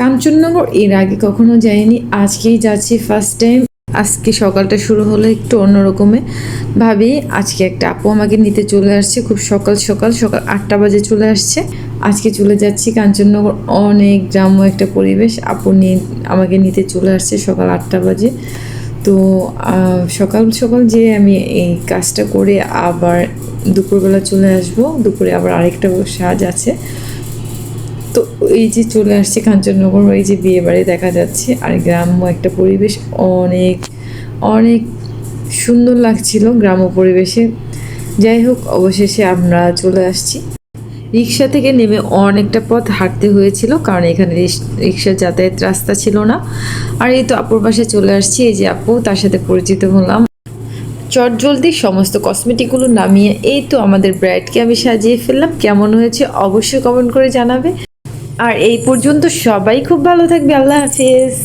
কাঞ্চননগর, এর আগে কখনো যাইনি, আজকেই যাচ্ছি ফার্স্ট টাইম আজকে সকালটা শুরু হলো একটু অন্যরকমে। ভাবি, আজকে একটা আপু আমাকে নিতে চলে আসছে, খুব সকাল সকাল সকাল আটটা বাজে চলে আসছে। আজকে চলে যাচ্ছি কাঞ্চননগর, অনেক গ্রাম্য একটা পরিবেশ। আপু নিয়ে আমাকে নিতে চলে আসছে সকাল আটটা বাজে। তো সকাল সকাল যে আমি এই কাজটা করে আবার দুপুরবেলা চলে আসব, দুপুরে আবার আরেকটা সাজ আছে। তো এই যে চলে আসছে কাঞ্চননগর, এই যে বিয়ে বাড়ি দেখা যাচ্ছে আর গ্রাম্য একটা পরিবেশ অনেক অনেক সুন্দর লাগছিল গ্রাম্য পরিবেশে। যাই হোক, অবশেষে আমরা চলে আসছি। রিক্সা থেকে নেমে অনেকটা পথ হাঁটতে হয়েছিল কারণ এখানে রিক্সার যাতায়াত রাস্তা ছিল না। আর এই তো আপুর পাশে চলে আসছি, এই যে আপু, তার সাথে পরিচিত হলাম। চট জলদি সমস্ত কসমেটিকগুলো নামিয়ে এই তো আমাদের ব্রাইডকে আমি সাজিয়ে ফেললাম। কেমন হয়েছে অবশ্যই কমেন্ট করে জানাবে। আর এই পর্যন্ত সবাই খুব ভালো থাকবে আল্লাহ হাফিজ।